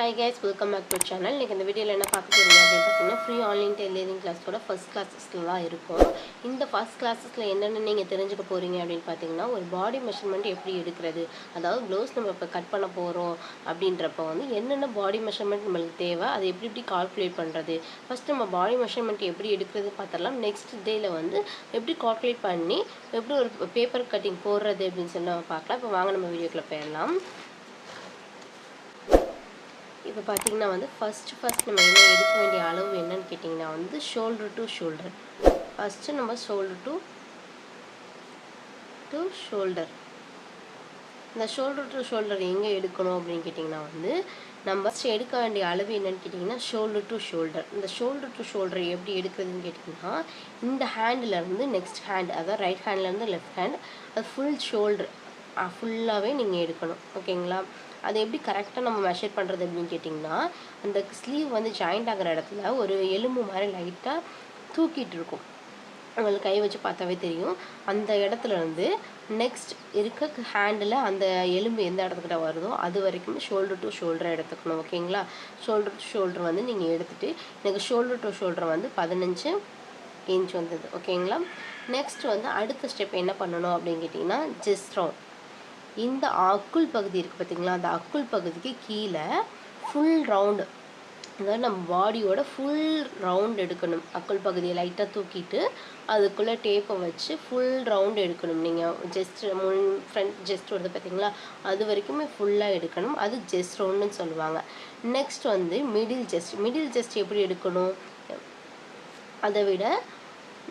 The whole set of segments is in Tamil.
Hi guys welcome back to channel இன்றைக்கி இந்த வீடியோவில் என்ன பார்க்க போகிறீங்க அப்படின்னு பார்த்தீங்கன்னா ஃப்ரீ ஆன்லைன் டெய்லரிங் கிளாஸோட ஃபஸ்ட் கிளாஸஸில் தான் இருக்கும். இந்த ஃபஸ்ட் கிளாஸஸில் என்னென்ன நீங்கள் தெரிஞ்சுக்க போகிறீங்க அப்படின்னு பார்த்தீங்கன்னா ஒரு பாடி மெஷர்மெண்ட் எப்படி எடுக்கிறது அதாவது ப்ளவுஸ் நம்ம இப்போ கட் பண்ண போகிறோம் அப்படின்றப்ப வந்து என்னென்ன பாடி மெஷர்மெண்ட் நம்மளுக்கு தேவை அதை எப்படி எப்படி கால்குலேட் பண்ணுறது ஃபஸ்ட் நம்ம பாடி மெஷர்மெண்ட் எப்படி எடுக்கிறது பார்த்துடலாம். நெக்ஸ்ட் டேயில் வந்து எப்படி கால்குலேட் பண்ணி எப்படி ஒரு பேப்பர் கட்டிங் போடுறது அப்படின்னு சொல்லி நம்ம பார்க்கலாம். இப்போ வாங்க நம்ம வீடியோக்குள்ளே போயிடலாம். இப்போ பார்த்தீங்கன்னா வந்து ஃபஸ்ட்டு ஃபஸ்ட் நம்ம என்ன எடுக்க வேண்டிய அளவு என்னன்னு கேட்டிங்கன்னா வந்து ஷோல்டர் டு ஷோல்டர் ஃபஸ்ட்டு நம்ம ஷோல்டர் டு டு ஷோல்டர் இந்த ஷோல்டர் டு ஷோல்டர் எங்கே எடுக்கணும் அப்படின்னு கேட்டிங்கன்னா வந்து நம்ம ஃபஸ்ட்டு எடுக்க வேண்டிய அளவு என்னன்னு கேட்டிங்கன்னா ஷோல்டர் டு ஷோல்டர் இந்த ஷோல்டர் டு ஷோல்டர் எப்படி எடுக்கிறதுன்னு கேட்டிங்கன்னா இந்த ஹேண்ட்லேருந்து நெக்ஸ்ட் ஹேண்ட் அதாவது ரைட் ஹேண்ட்லேருந்து லெஃப்ட் ஹேண்ட் அது ஃபுல் ஷோல்டர் ஃபுல்லாகவே நீங்கள் எடுக்கணும். ஓகேங்களா அது எப்படி கரெக்டாக நம்ம மெஷர் பண்ணுறது அப்படின்னு கேட்டிங்கன்னா அந்த ஸ்லீவ் வந்து ஜாயிண்ட் ஆகிற இடத்துல ஒரு எலும்பு மாதிரி லைட்டாக தூக்கிட்டு இருக்கும். உங்களுக்கு கை வச்சு பார்த்தாவே தெரியும். அந்த இடத்துல இருந்து நெக்ஸ்ட் இருக்க ஹேண்டில் அந்த எலும்பு எந்த இடத்துக்கிட்ட வருதோ அது வரைக்கும் ஷோல்டர் டு ஷோல்டரை எடுத்துக்கணும் ஓகேங்களா? ஷோல்டர் டு ஷோல்டர் வந்து நீங்கள் எடுத்துகிட்டு எனக்கு ஷோல்டர் டு ஷோல்டர் வந்து பதினஞ்சு இன்ச் வந்தது ஓகேங்களா? நெக்ஸ்ட் வந்து அடுத்த ஸ்டெப் என்ன பண்ணணும் அப்படின்னு கேட்டிங்கன்னா ஜெஸ்ட் ரவுண்ட் இந்த அக்குள் பகுதி இருக்குது பார்த்தீங்களா அந்த அக்குள் பகுதிக்கு கீழே ஃபுல் ரவுண்டு அதாவது நம்ம பாடியோட ஃபுல் ரவுண்ட் எடுக்கணும். அக்குள் பகுதியை லைட்டாக தூக்கிட்டு அதுக்குள்ளே டேப்பை வச்சு ஃபுல் ரவுண்ட் எடுக்கணும். நீங்கள் ஜஸ்ட் முன் ஃப்ரண்ட் ஜஸ்ட் வருது பார்த்தீங்களா அது வரைக்குமே ஃபுல்லாக எடுக்கணும். அது ஜஸ்ட் ரவுண்டுன்னு சொல்லுவாங்க. நெக்ஸ்ட் வந்து மிடில் ஜஸ்ட் மிடில் ஜஸ்ட் எப்படி எடுக்கணும்? அதை விட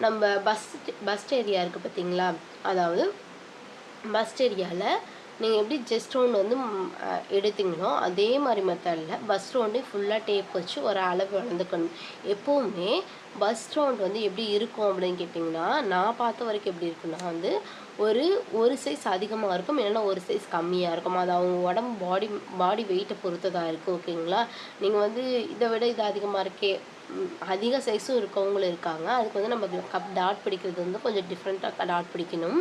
நம்ம பஸ் பஸ் ஏரியா இருக்குது பார்த்தீங்களா அதாவது பஸ் ஏரியாவில் நீங்கள் எப்படி ஜஸ்ட் ரவுண்ட் வந்து எடுத்தீங்களோ அதே மாதிரி மெத்தடில் பஸ் ரவுண்டே ஃபுல்லாக டேப் வச்சு ஒரு அளவு வளர்ந்துக்கணும். எப்போவுமே பஸ் ரவுண்ட் வந்து எப்படி இருக்கும் அப்படின்னு கேட்டிங்கன்னா நான் பார்த்த வரைக்கும் எப்படி இருக்குன்னா வந்து ஒரு ஒரு சைஸ் அதிகமாக இருக்கும் இல்லைன்னா ஒரு சைஸ் கம்மியாக இருக்கும். அது அவங்க உடம்பு பாடி பாடி வெயிட்டை பொறுத்ததாக இருக்குது ஓகேங்களா நீங்கள் வந்து இதை விட இது அதிகமாக இருக்கே அதிக சைஸும் இருக்கவங்களும் இருக்காங்க. அதுக்கு வந்து நம்ம கப் டாட் பிடிக்கிறது வந்து கொஞ்சம் டிஃப்ரெண்ட்டாக டாட் பிடிக்கணும்.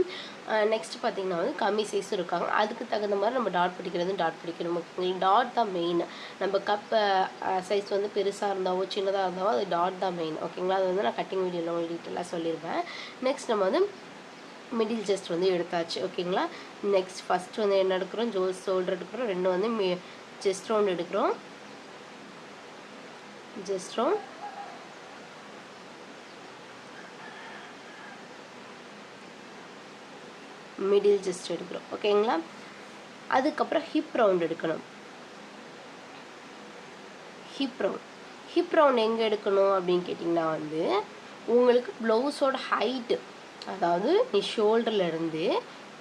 நெக்ஸ்ட் பார்த்திங்கன்னா வந்து கம்மி சைஸும் இருக்காங்க. அதுக்கு தகுந்த மாதிரி நம்ம டாட் பிடிக்கிறது டாட் பிடிக்கணும். ஓகேங்களா டாட் தான் மெயின் நம்ம கப் சைஸ் வந்து பெருசாக இருந்தாவோ சின்னதாக இருந்தாவோ அது டாட் தான் மெயின் ஓகேங்களா அது வந்து நான் கட்டிங் வீடியோவில் உங்களுக்கு டீட்டெயிலாக சொல்லிடுவேன் நெக்ஸ்ட் நம்ம வந்து மிடில் ஜஸ்ட் வந்து எடுத்தாச்சு. ஓகேங்களா நெக்ஸ்ட் ஃபஸ்ட் வந்து என்ன எடுக்கிறோம்? ஜோல் ஷோல்டர் எடுக்கிறோம். ரெண்டு வந்து மி ஜெஸ்ட் ரவுண்ட் எடுக்கிறோம். ஜஸ்ட் ரவுண்ட் மிடில் ஜஸ்ட் எடுக்கிறோம். ஓகேங்களா அதுக்கப்புறம் ஹிப் ரவுண்ட் எடுக்கணும். ஹிப் ரவுண்ட் ஹிப் ரவுண்ட் எங்கே எடுக்கணும் அப்படின்னு கேட்டிங்கன்னா வந்து உங்களுக்கு ப்ளவுஸோட ஹைட்டு அதாவது நீ ஷோல்டர்லேருந்து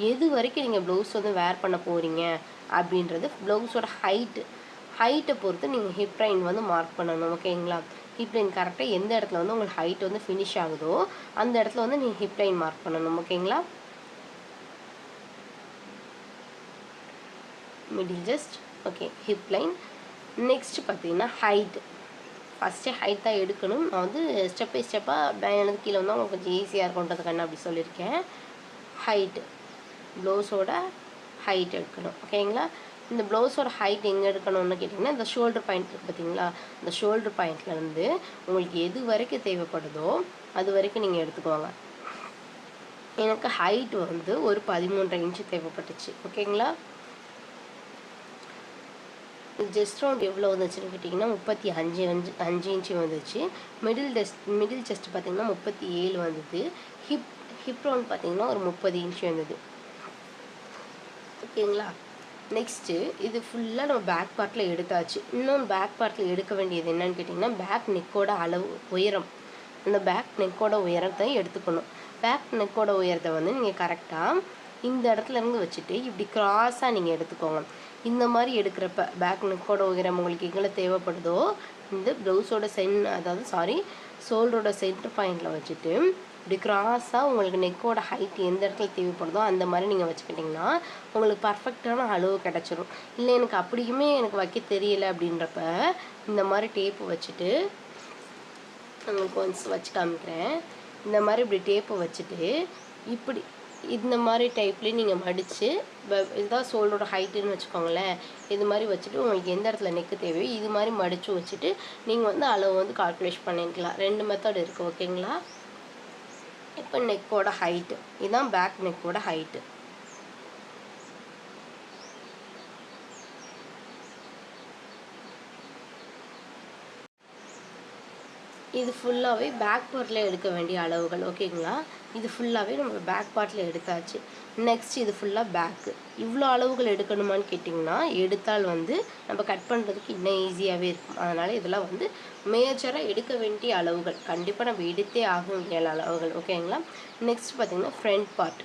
எது வரைக்கும் நீங்கள் ப்ளவுஸ் வந்து வேர் பண்ண போகிறீங்க அப்படின்றது ப்ளவுஸோட ஹைட்டு ஹைட்டை பொறுத்து நீங்கள் ஹிப் லைன் வந்து மார்க் பண்ணணும். ஓகேங்களா ஹிப் லைன் கரெக்டாக எந்த இடத்துல வந்து உங்களுக்கு ஹைட் வந்து ஃபினிஷ் ஆகுதோ அந்த இடத்துல வந்து நீங்கள் ஹிப் லைன் மார்க் பண்ணணும். ஓகேங்களா middle chest okay hip line next பார்த்தீங்கன்னா ஹைட் ஃபஸ்ட்டு ஹைட் தான் எடுக்கணும். நான் வந்து ஸ்டெப் பை ஸ்டெப்பாக எனக்கு கீழே வந்தால் உங்களுக்கு கொஞ்சம் ஈஸியாக இருக்கும்ன்றதுக்கான அப்படி சொல்லியிருக்கேன். ஹைட்டு ப்ளவுஸோட ஹைட் எடுக்கணும். ஓகேங்களா இந்த ப்ளவுஸோட ஹைட் எங்கே எடுக்கணும்னு கேட்டிங்கன்னா இந்த ஷோல்டர் பாயிண்ட் இருக்குது பார்த்தீங்களா? இந்த ஷோல்டர் பாயிண்ட்லேருந்து உங்களுக்கு எது வரைக்கும் தேவைப்படுதோ அது வரைக்கும் நீங்கள் எடுத்துக்கோங்க. எனக்கு ஹைட் வந்து ஒரு பதிமூன்றரை இன்ச்சு தேவைப்பட்டுச்சு. ஓகேங்களா ஜெஸ்ட் ரவுண்ட் எவ்வளோ வந்துச்சுன்னு கேட்டிங்கன்னா முப்பத்தி அஞ்சு அஞ்சு அஞ்சு இன்ச்சு வந்துச்சு. மிடில் டெஸ்ட் மிடில் செஸ்ட் பார்த்தீங்கன்னா முப்பத்தி ஏழு வந்தது. ஹிப் ஹிப் ரவுண்ட் பார்த்தீங்கன்னா ஒரு முப்பது இன்ச்சு வந்தது. ஓகேங்களா நெக்ஸ்ட்டு இது ஃபுல்லாக நம்ம பேக் பார்ட்டில் எடுத்தாச்சு. இன்னும் பேக் பார்ட்டில் எடுக்க வேண்டியது என்னன்னு கேட்டிங்கன்னா பேக் நெக்கோட அளவு உயரம். அந்த பேக் நெக்கோட உயரத்தை எடுத்துக்கணும். பேக் நெக்கோட உயரத்தை வந்து நீங்கள் கரெக்டாக இந்த இடத்துல இருந்து வச்சுட்டு இப்படி கிராஸாக நீங்கள் எடுத்துக்கோங்க. இந்த மாதிரி எடுக்கிறப்ப பேக் நெக்கோட உயரம் உங்களுக்கு எங்கே தேவைப்படுதோ இந்த ப்ளவுஸோட சென் அதாவது சாரி ஷோல்டரோட சென்டர் பாயிண்டில் வச்சுட்டு இப்படி கிராஸாக உங்களுக்கு நெக்கோட ஹைட் எந்த இடத்துல தேவைப்படுதோ அந்த மாதிரி நீங்கள் வச்சுக்கிட்டிங்கன்னா உங்களுக்கு பர்ஃபெக்டான அளவு கிடச்சிரும். இல்லை எனக்கு அப்படியுமே எனக்கு வைக்க தெரியல அப்படின்றப்ப இந்த மாதிரி டேப்பு வச்சுட்டு உங்களுக்கு ஒன்ஸ் வச்சு காமிக்கிறேன். இந்த மாதிரி இப்படி டேப்பை வச்சுட்டு இப்படி இந்த மாதிரி டைப்லேயும் நீங்கள் மடித்து இதுதான் சோலோட ஹைட்டுன்னு வச்சுக்கோங்களேன். இது மாதிரி வச்சுட்டு உங்களுக்கு எந்த இடத்துல நெக்கு தேவையோ இது மாதிரி மடித்து வச்சுட்டு நீங்கள் வந்து அளவு வந்து கால்குலேட் பண்ணிக்கலாம். ரெண்டு மெத்தட் இருக்குது ஓகேங்களா இப்போ நெக்கோட ஹைட்டு இதுதான் பேக் நெக்கோட ஹைட்டு இது ஃபுல்லாகவே பேக் பார்ட்டில் எடுக்க வேண்டிய அளவுகள் ஓகேங்களா இது ஃபுல்லாகவே நம்ம பேக் பார்ட்டில் எடுத்தாச்சு. நெக்ஸ்ட் இது ஃபுல்லாக பேக்கு இவ்வளோ அளவுகள் எடுக்கணுமான்னு கேட்டிங்கன்னா எடுத்தால் வந்து நம்ம கட் பண்ணுறதுக்கு இன்னும் ஈஸியாகவே இருக்கும். அதனால் இதெல்லாம் வந்து மேஜராக எடுக்க வேண்டிய அளவுகள். கண்டிப்பாக நம்ம எடுத்தே ஆகும் ஏழு அளவுகள். ஓகேங்களா நெக்ஸ்ட் பார்த்திங்கன்னா ஃப்ரண்ட் பார்ட்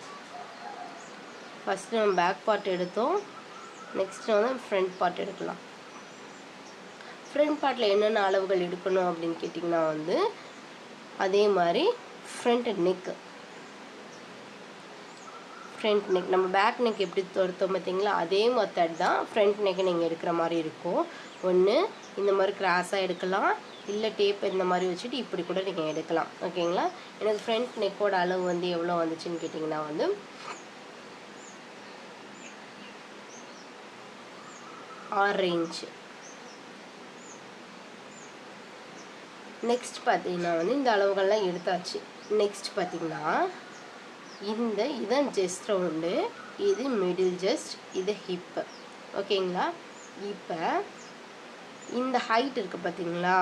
ஃபஸ்ட்டு நம்ம பேக் பார்ட் எடுத்தோம். நெக்ஸ்ட் வந்து ஃப்ரண்ட் பார்ட் எடுக்கலாம். ஃப்ரண்ட் பார்ட்டில் என்னென்ன அளவுகள் எடுக்கணும் அப்படின்னு கேட்டிங்கன்னா வந்து அதே மாதிரி ஃப்ரண்ட் நெக்கு ஃப்ரண்ட் நெக் நம்ம பேக் நெக் எப்படி தொடுத்தோம் பார்த்தீங்களா? அதே மெத்தட் தான் ஃப்ரண்ட் நெக் நீங்கள் எடுக்கிற மாதிரி இருக்கும். ஒன்று இந்த மாதிரி கிராஸாக எடுக்கலாம். இல்லை டேப் இந்த மாதிரி வச்சுட்டு இப்படி கூட நீங்கள் எடுக்கலாம். ஓகேங்களா? எனக்கு ஃப்ரண்ட் நெக்கோட அளவு வந்து எவ்வளோ வந்துச்சுன்னு கேட்டிங்கன்னா வந்து ஆறு இன்ச்சு நெக்ஸ்ட் பார்த்தீங்கன்னா வந்து இந்த அளவுகள்லாம் எடுத்தாச்சு. நெக்ஸ்ட் பார்த்தீங்கன்னா இந்த இதான் ஜெஸ்ட் ரவுண்டு இது மிடில் ஜஸ்ட் இது ஹிப்பு ஓகேங்களா இப்போ இந்த ஹைட் இருக்குது பார்த்தீங்களா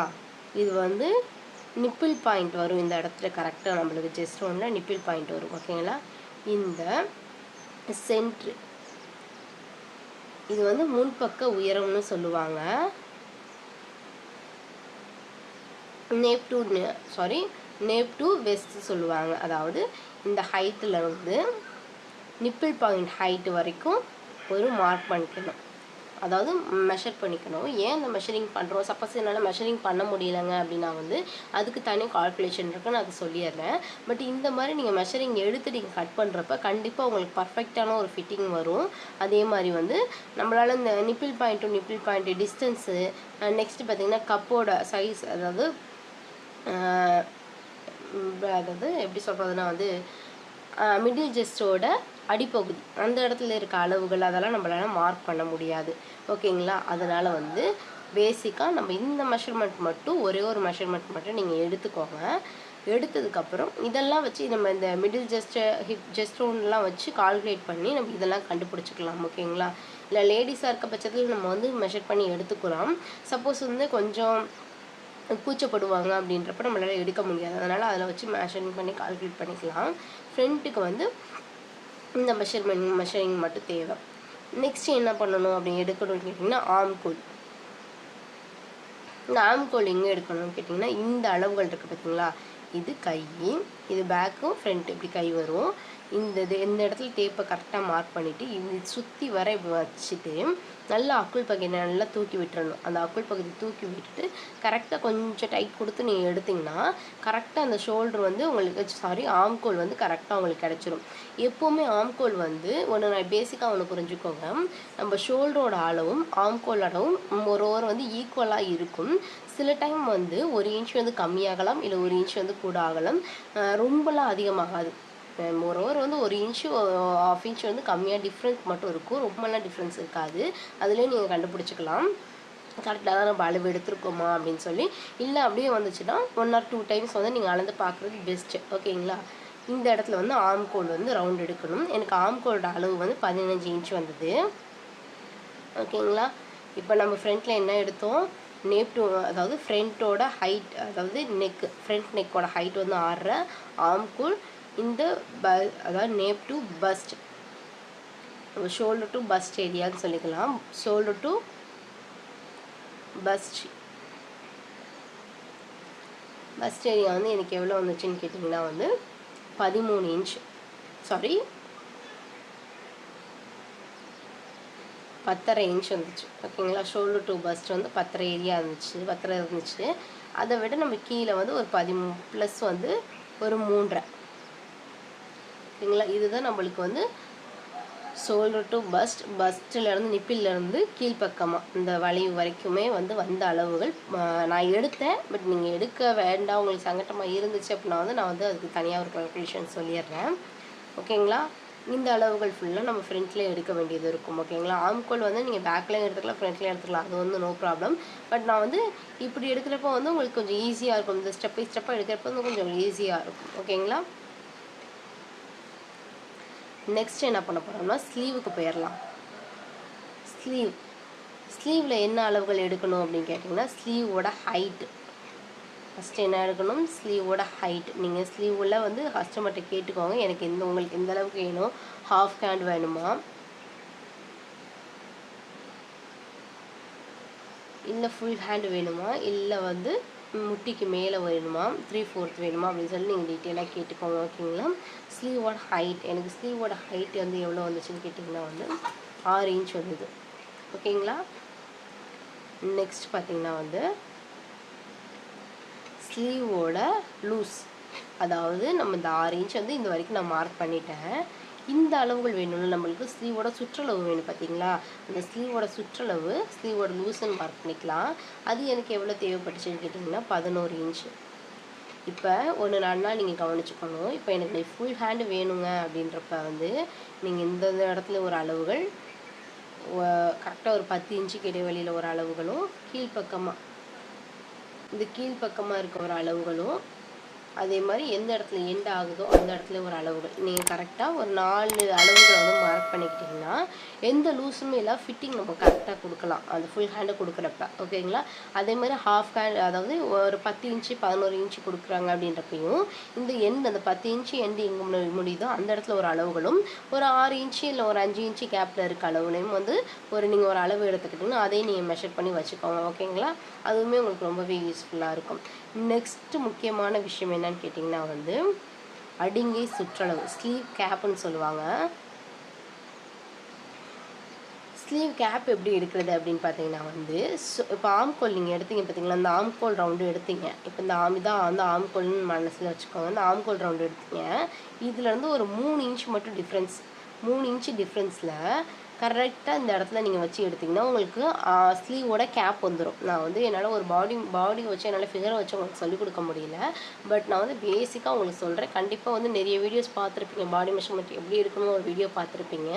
இது வந்து நிப்பிள் பாயிண்ட் வரும் இந்த இடத்துல கரெக்டாக நம்மளுக்கு ஜெஸ்ட் ரவுண்டில் நிப்பிள் பாயிண்ட் வரும். ஓகேங்களா இந்த சென்ட்ரு இது வந்து முன்பக்க உயரம்னு சொல்லுவாங்க. Nape to sorry nape to waist சொல்லுவாங்க. அதாவது இந்த ஹைட்டில் வந்து நிப்பிள் பாயிண்ட் ஹைட்டு வரைக்கும் ஒரு மார்க் பண்ணிக்கணும். அதாவது மெஷர் பண்ணிக்கணும். ஏன் இந்த மெஷரிங் பண்ணுறோம் சப்போஸ் என்னால் மெஷரிங் பண்ண முடியலைங்க அப்படின்னா வந்து அதுக்கு தனி கால்குலேஷன் இருக்குன்னு அது அதை சொல்லிடுறேன். பட் இந்த மாதிரி நீங்கள் மெஷரிங் எடுத்து நீங்கள் கட் பண்ணுறப்ப கண்டிப்பாக உங்களுக்கு பர்ஃபெக்டான ஒரு ஃபிட்டிங் வரும். அதே மாதிரி வந்து நம்மளால் இந்த nipple point to nipple point distance next பார்த்திங்கன்னா கப்போட சைஸ் அதாவது அதாவது எப்படி சொல்கிறதுனா வந்து மிடில் ஜெஸ்டோட அடிப்பகுதி. அந்த இடத்துல இருக்க அளவுகள் அதெல்லாம் நம்மளால மார்க் பண்ண முடியாது. ஓகேங்களா? அதனால் வந்து பேசிக்காக நம்ம இந்த மெஷர்மெண்ட் மட்டும் ஒரே ஒரு மெஷர்மெண்ட் மட்டும் நீங்கள் எடுத்துக்கோங்க. எடுத்ததுக்கப்புறம் இதெல்லாம் வச்சு நம்ம இந்த மிடில் ஜெஸ்ட்டு ஹிப் ஜெஸ்டோன்லாம் வச்சு கால்குலேட் பண்ணி நம்ம இதெல்லாம் கண்டுபிடிச்சிக்கலாம். ஓகேங்களா? இல்லை லேடிஸாக இருக்க பட்சத்தில் நம்ம வந்து மெஷர் பண்ணி எடுத்துக்கலாம். சப்போஸ் வந்து கொஞ்சம் கூச்சப்படுவாங்க அப்படின்றப்ப நம்மளால் எடுக்க முடியாது. அதனால் அதில் வச்சு மெஷரிங் பண்ணி கால்குலேட் பண்ணிக்கலாம். ஃப்ரண்ட்டுக்கு வந்து இந்த மெஷர்மெண்ட் மெஷரிங் மட்டும் தேவை. நெக்ஸ்ட் என்ன பண்ணணும் அப்படின்னு எடுக்கணும்னு கேட்டிங்கன்னா ஆம்கோல் இந்த ஆம்கோல் எங்கே எடுக்கணும்னு கேட்டிங்கன்னா இந்த அளவுகள் இருக்குது பார்த்தீங்களா இது கை இது பேக்கும் ஃப்ரண்ட் இப்படி கை வரும். இந்த இது இந்த இடத்துல டேப்பை கரெக்டாக மார்க் பண்ணிவிட்டு இது சுற்றி வர இப்படி வச்சுட்டு நல்லா அக்குள் பகுதி நல்லா தூக்கி விட்டுறணும். அந்த அக்குள் பகுதி தூக்கி விட்டுட்டு கரெக்டாக கொஞ்சம் டைட் கொடுத்து நீங்கள் எடுத்திங்கன்னா கரெக்டாக அந்த ஷோல்டர் வந்து உங்களுக்கு சாரி ஆம்கோல் வந்து கரெக்டாக உங்களுக்கு கிடச்சிரும். எப்போவுமே ஆம்கோல் வந்து ஒன்று நான் பேசிக்காக ஒன்று புரிஞ்சுக்கோங்க. நம்ம ஷோல்டரோட அளவும் ஆம்கோல் அளவும் ஒரு ஒரு வந்து ஈக்குவலாக இருக்கும். சில டைம் வந்து ஒரு இன்ச் வந்து கம்மியாகலாம் இல்லை ஒரு இன்ச் வந்து கூட ஆகலாம். ரொம்பலாம் அதிகமாகாது. மோரோவர் வந்து ஒரு இன்ச்சு ஆஃப் இன்ச் வந்து கம்மியாக டிஃப்ரென்ஸ் மட்டும் இருக்கும். ரொம்பலாம் டிஃப்ரென்ஸ் இருக்காது. அதுலேயே நீங்கள் கண்டுபிடிச்சிக்கலாம். கரெக்டாக தான் நம்ம அளவு எடுத்துருக்கோமா அப்படின்னு சொல்லி. இல்லை அப்படியே வந்துச்சுன்னா ஒன் ஆர் டூ டைம்ஸ் வந்து நீங்கள் அளந்து பார்க்குறது பெஸ்ட்டு ஓகேங்களா? இந்த இடத்துல வந்து ஆம் கோல் வந்து ரவுண்ட் எடுக்கணும். எனக்கு ஆம்கோலோட அளவு வந்து பதினஞ்சு இன்ச் வந்தது. ஓகேங்களா? இப்போ நம்ம ஃப்ரண்ட்டில் என்ன எடுத்தோம்? நேப் டூ அதாவது ஃப்ரண்ட்டோட ஹைட் அதாவது நெக் ஃப்ரண்ட் நெக்கோட ஹைட் வந்து ஆடுற ஆம்கூல் இந்த ப அதாவது nape to bust shoulder to bust ஏரியான்னு சொல்லிக்கலாம். Shoulder to bust bust area வந்து எனக்கு எவ்வளோ வந்துச்சுன்னு கேட்டிங்கன்னா வந்து பதிமூணு இன்ச் சாரி பத்தரை இன்ச் வந்துச்சு. ஓகேங்களா? ஷோல்டர் டு பஸ்ட் வந்து பத்தரை ஏரியா இருந்துச்சு பத்தரை இருந்துச்சு. அதை விட நம்ம கீழே வந்து ஒரு பதிமூ ப்ளஸ் வந்து ஒரு மூன்றரை. ஓகேங்களா? இதுதான் நம்மளுக்கு வந்து ஷோல்டர் டு பஸ்ட் பஸ்ட்டிலேருந்து நிப்பிலேருந்து கீழ்ப்பக்கமாக இந்த வளைவு வரைக்குமே வந்து வந்த அளவுகள். நான் எடுத்தேன் பட் நீங்கள் எடுக்க வேண்டாம். உங்களுக்கு சங்கட்டமாக இருந்துச்சு அப்படின்னா வந்து நான் வந்து அதுக்கு தனியாக ஒரு கால்குலேஷன் சொல்லிடுறேன். ஓகேங்களா? இந்த அளவுகள் ஃபுல்லாக நம்ம ஃப்ரண்ட்லேயே எடுக்க வேண்டியது இருக்கும் ஓகேங்களா ஆம்கோல் வந்து நீங்கள் பேக்லேயும் எடுத்துக்கலாம் ஃப்ரண்ட்லேயும் எடுத்துக்கலாம் அது வந்து நோ ப்ராப்ளம் பட் நான் வந்து இப்படி எடுக்கிறப்போ வந்து உங்களுக்கு கொஞ்சம் ஈஸியாக இருக்கும். இந்த ஸ்டெப் பை ஸ்டெப்பாக எடுக்கிறப்ப வந்து கொஞ்சம் ஈஸியாக இருக்கும் ஓகேங்களா நெக்ஸ்ட் என்ன பண்ண போகிறோம்னா ஸ்லீவுக்கு போயிடலாம் ஸ்லீவ் ஸ்லீவில் என்ன அளவுகள் எடுக்கணும் அப்படின்னு கேட்டிங்கன்னா ஸ்லீவோட ஹைட்டு ஃபஸ்ட்டு என்ன எடுக்கணும்? ஸ்லீவோட ஹைட் நீங்கள் ஸ்லீவில் வந்து கஸ்டமர்கிட்ட கேட்டுக்கோங்க. எனக்கு எந்த உங்களுக்கு எந்த அளவுக்கு வேணும்? ஹாஃப் ஹேண்ட் வேணுமா? இல்லை ஃபுல் ஹேண்ட் வேணுமா? இல்லை வந்து முட்டிக்கு மேலே வேணுமா? த்ரீ ஃபோர்த் வேணுமா? அப்படின்னு சொல்லி நீங்கள் டீட்டெயிலாக கேட்டுக்கோங்க. ஓகேங்களா ஸ்லீவோட ஹைட் எனக்கு ஸ்லீவோட ஹைட் வந்து எவ்வளோ வந்துச்சுன்னு கேட்டிங்கன்னா வந்து ஆறு இன்ச் வந்தது. ஓகேங்களா நெக்ஸ்ட் பார்த்தீங்கன்னா வந்து ஸ்லீவோட லூஸ் அதாவது நம்ம இந்த ஆறு இன்ச் வந்து இந்த வரைக்கும் நான் மார்க் பண்ணிட்டேன். இந்த அளவுகள் வேணும்ல நம்மளுக்கு ஸ்லீவோட சுற்றளவு வேணும் பார்த்தீங்களா அந்த ஸ்லீவோட சுற்றளவு ஸ்லீவோட லூஸ்ன்னு மார்க் பண்ணிக்கலாம். அது எனக்கு எவ்வளோ தேவைப்பட்டுச்சுன்னு கேட்டிங்கன்னா பதினோரு இன்ச்சு இப்போ ஒன்று நாள்னா நீங்கள் கவனிச்சுக்கணும். இப்போ எனக்கு ஃபுல் ஹேண்டு வேணுங்க அப்படின்றப்ப வந்து நீங்கள் இந்த இந்த இடத்துல ஒரு அளவுகள் கரெக்டாக ஒரு பத்து இன்ச்சுக்கு இடைவெளியில் ஒரு அளவுகளும் கீழ்ப்பக்கமாக இந்த கீழ்ப்பக்கமாக இருக்க ஒரு அளவுகளும் அதே மாதிரி எந்த இடத்துல எண்ட் ஆகுதோ அந்த இடத்துல ஒரு அளவுகள். நீங்கள் கரெக்டாக ஒரு நாலு அளவுகளை வந்து மார்க் பண்ணிக்கிட்டிங்கன்னா எந்த லூஸுமே இல்லை ஃபிட்டிங் நம்ம கரெக்டாக கொடுக்கலாம். அந்த ஃபுல் ஹேண்டை கொடுக்குறப்ப. ஓகேங்களா அதே மாதிரி ஹாஃப் ஹேண்ட் அதாவது ஒரு பத்து இன்ச்சு பதினோரு இன்ச்சு கொடுக்குறாங்க அப்படின்றப்பையும் இந்த எண்ட் அந்த பத்து இன்ச்சு எண்டு எங்கே முடியுதோ அந்த இடத்துல ஒரு அளவுகளும் ஒரு ஆறு இன்ச்சு இல்லை ஒரு அஞ்சு இன்ச்சு கேப்பில் இருக்க அளவுலையும் வந்து ஒரு நீங்கள் ஒரு அளவு எடுத்துக்கிட்டிங்கன்னா அதையும் நீங்கள் மெஷர் பண்ணி வச்சுக்கோங்க. ஓகேங்களா அதுவுமே உங்களுக்கு ரொம்பவே யூஸ்ஃபுல்லாக இருக்கும். நெக்ஸ்ட் முக்கியமான விஷயம் என்னன்னு கேட்டிங்கன்னா வந்து அடிங்கை சுற்றளவு ஸ்லீவ் கேப்னு சொல்லுவாங்க. ஸ்லீவ் கேப் எப்படி எடுக்கிறது அப்படின்னு பார்த்தீங்கன்னா வந்து இப்போ ஆம்கோல் நீங்கள் எடுத்தீங்க பார்த்தீங்களா? அந்த ஆம்கோல் ரவுண்டு எடுத்தீங்க. இப்போ இந்த ஆம் தான் வந்து ஆம்கோல்னு மனசில் வச்சுக்கோங்க. அந்த ஆம்கோல் ரவுண்டு எடுத்தீங்க. இதுலேருந்து ஒரு மூணு இன்ச் மட்டும் டிஃப்ரென்ஸ் மூணு இன்ச் டிஃப்ரென்ஸில் கரெக்டாக இந்த இடத்துல நீங்கள் வச்சு எடுத்தீங்கன்னா உங்களுக்கு ஸ்லீவோட கேப் வந்துடும் நான் வந்து என்னால் ஒரு பாடி பாடி வச்சு என்னால் ஃபிகரை வச்சு உங்களுக்கு சொல்லிக் கொடுக்க முடியல. பட் நான் வந்து பேசிக்காக உங்களுக்கு சொல்கிறேன் கண்டிப்பாக வந்து நிறைய வீடியோஸ் பார்த்துருப்பீங்க. பாடி மெஷர்மெண்ட் எப்படி இருக்கணும் ஒரு வீடியோ பார்த்துருப்பீங்க.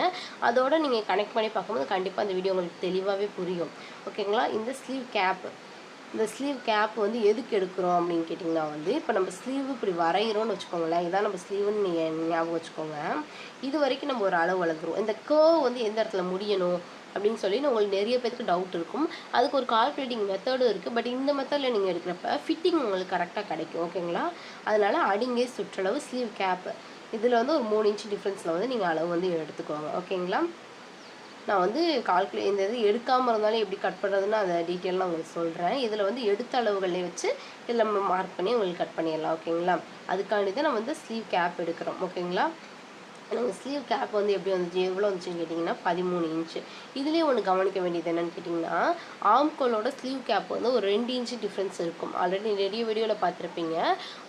அதோட நீங்கள் கனெக்ட் பண்ணி பார்க்கும்போது கண்டிப்பாக அந்த வீடியோ உங்களுக்கு தெளிவாகவே புரியும். ஓகேங்களா இந்த ஸ்லீவ் கேப் இந்த ஸ்லீவ் கேப் வந்து எதுக்கு எடுக்கிறோம் அப்படின்னு கேட்டிங்கன்னா வந்து இப்போ நம்ம ஸ்லீவ் இப்படி வரைகிறோம்னு வச்சுக்கோங்களேன். இதான் நம்ம ஸ்லீவுன்னு நீங்கள் ஞாபகம் வச்சுக்கோங்க. இது வரைக்கும் நம்ம ஒரு அளவு வளர்க்குறோம். இந்த கேர்வ் வந்து எந்த இடத்துல முடியணும் அப்படின்னு சொல்லி உங்களுக்கு நிறைய பேருக்கு டவுட் இருக்கும். அதுக்கு ஒரு கால்குலேட்டிங் மெத்தடும் இருக்குது பட் இந்த மெத்தடில் நீங்கள் எடுக்கிறப்ப ஃபிட்டிங் உங்களுக்கு கரெக்டாக கிடைக்கும். ஓகேங்களா அதனால் அடிங்கே சுற்றளவு ஸ்லீவ் கேப்பு இதில் வந்து ஒரு மூணு இன்ச் டிஃப்ரென்ஸில் வந்து நீங்கள் அளவு வந்து எடுத்துக்கோங்க. ஓகேங்களா நான் வந்து கால்குலே இந்த இது எடுக்காமல் இருந்தாலும் எப்படி கட் பண்ணுறதுன்னு அதை டீட்டெயிலாக உங்களுக்கு சொல்கிறேன் இதில் வந்து எடுத்த அளவுகளே வச்சு இதில் நம்ம மார்க் பண்ணி உங்களுக்கு கட் பண்ணிடலாம் ஓகேங்களா? அதுக்காண்டி தான் நம்ம வந்து ஸ்லீவ் கேப் எடுக்கிறோம் ஓகேங்களா? எனக்கு ஸ்லீவ் கேப் வந்து எப்படி வந்துச்சு எவ்வளோ வந்துச்சுன்னு கேட்டிங்கன்னா பதிமூணு இன்ச்சு இதுலேயே ஒன்று கவனிக்க வேண்டியது என்னன்னு கேட்டிங்கன்னா ஆம்கோலோட ஸ்லீவ் கேப் வந்து ஒரு ரெண்டு இன்ச்சு டிஃப்ரென்ஸ் இருக்கும். ஆல்ரெடி நிறைய வீடியோவில் பார்த்துருப்பீங்க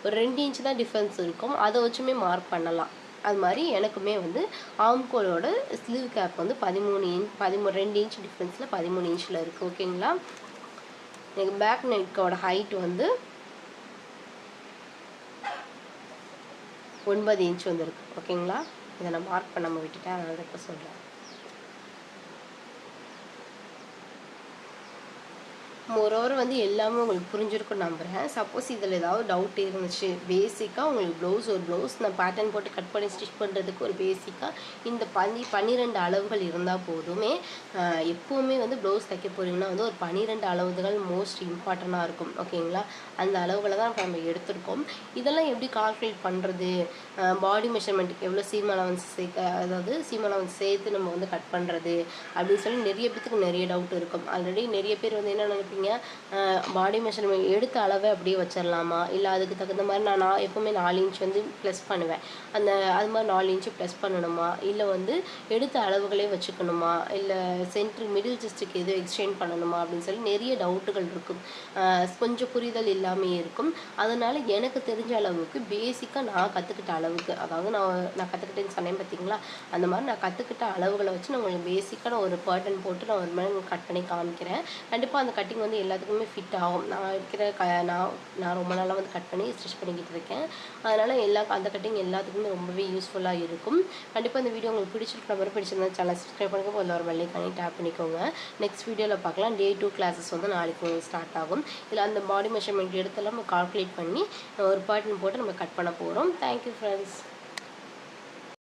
ஒரு ரெண்டு இன்ச்சு தான் டிஃப்ரென்ஸ் இருக்கும். அதை வச்சுமே மார்க் பண்ணலாம். அது மாதிரி எனக்குமே வந்து ஆம்கோலோட ஸ்லீவ் கேப் வந்து பதிமூணு இன்ச் பதிமூணு ரெண்டு இன்ச் டிஃப்ரென்ஸில் பதிமூணு இன்ச்சில் இருக்குது ஓகேங்களா எனக்கு பேக் நெக்கோட ஹைட் வந்து ஒன்பது இன்ச் வந்துருக்கு ஓகேங்களா இதை நான் மார்க் பண்ணாமல் விட்டுட்டேன் அதனால் இப்போ சொல்கிறேன் மோரோவர் வந்து எல்லாமே உங்களுக்கு புரிஞ்சிருக்கும் நம்புகிறேன் சப்போஸ் இதில் ஏதாவது டவுட் இருந்துச்சு. பேசிக்காக உங்களுக்கு ப்ளவுஸ் ஒரு ப்ளவுஸ் நான் பேட்டர்ன் போட்டு கட் பண்ணி ஸ்டிச் பண்ணுறதுக்கு ஒரு பேசிக்காக இந்த பனி பன்னிரெண்டு அளவுகள் இருந்தால் போதுமே எப்போவுமே வந்து ப்ளவுஸ் தைக்க போகிறீங்கன்னா வந்து ஒரு பன்னிரெண்டு அளவுகள் மோஸ்ட் இம்பார்ட்டண்ட்டாக இருக்கும். ஓகேங்களா அந்த அளவுகளை தான் நம்ம எடுத்திருக்கோம். இதெல்லாம் எப்படி கால்குலேட் பண்ணுறது பாடி மெஷர்மெண்ட்டுக்கு எவ்வளோ சீம் அலவன்ஸ் சேர்க்க அதாவது சீம் அலவன்ஸ் சேர்த்து நம்ம வந்து கட் பண்ணுறது அப்படின்னு சொல்லி நிறைய பேத்துக்கு நிறைய டவுட் இருக்கும். ஆல்ரெடி நிறைய பேர் வந்து என்ன நினைப்பீங்க? பாடி மெஷர்மெண்ட் எடுத்த அளவை அப்படியே வச்சிடலாமா இல்லை அதுக்கு தகுந்த மாதிரி நான் நான் எப்போவுமே நாலு இன்ச் வந்து ப்ளஸ் பண்ணுவேன். அந்த அது மாதிரி நாலு இன்ச்சு ப்ளஸ் பண்ணணுமா? இல்லை வந்து எடுத்த அளவுகளே வச்சுக்கணுமா? இல்லை சென்ட்ரு மிடில் ஜஸ்ட்டுக்கு எதுவும் எக்ஸ்சேஞ்ச் பண்ணணுமா? அப்படின்னு சொல்லி நிறைய டவுட்டுகள் இருக்கும். கொஞ்சம் புரிதல் இல்லாமே இருக்கும். அதனால் எனக்கு தெரிஞ்ச அளவுக்கு பேசிக்காக நான் கற்றுக்கிட்ட அளவுக்கு அதாவது நான் நான் கற்றுக்கிட்டேன்னு சொன்னேன் பார்த்தீங்களா? அந்த மாதிரி நான் கற்றுக்கிட்ட அளவுகளை வச்சு நான் உங்களுக்கு பேசிக்காக நான் ஒரு பேட்டர்ன் போட்டு நான் ஒரு மாதிரி கட் பண்ணி காமிக்கிறேன். கண்டிப்பாக அந்த கட்டிங் வந்து எல்லாத்துக்குமே ஃபிட் ஆகும். நான் இருக்கிற க நான் நான் ரொம்ப நாளாக வந்து கட் பண்ணி ஸ்டிச் பண்ணிக்கிட்டு இருக்கேன். அதனால் எல்லா அந்த கட்டிங் எல்லாத்துக்குமே ரொம்பவே யூஸ்ஃபுல்லாக இருக்கும். கண்டிப்பாக இந்த வீடியோ உங்களுக்கு பிடிச்சிருக்கிற மாதிரி பிடிச்சிருந்தா சேனல் சப்ஸ்கிரைப் பண்ணுங்க. அதில் ஒரு வெள்ளைக்கானி டேப் பண்ணிக்கோங்க. நெக்ஸ்ட் வீடியோவில் பார்க்கலாம். டே டூ கிளாஸஸ் வந்து நாளைக்கு ஸ்டார்ட் ஆகும். இதில் அந்த பாடி மெஷர்மெண்ட் எடுத்தெல்லாம் நம்ம கால்குலேட் பண்ணி ஒரு பாட்டன் போட்டு நம்ம கட் பண்ண போகிறோம் தேங்க்யூ ஃப்ரெண்ட்ஸ்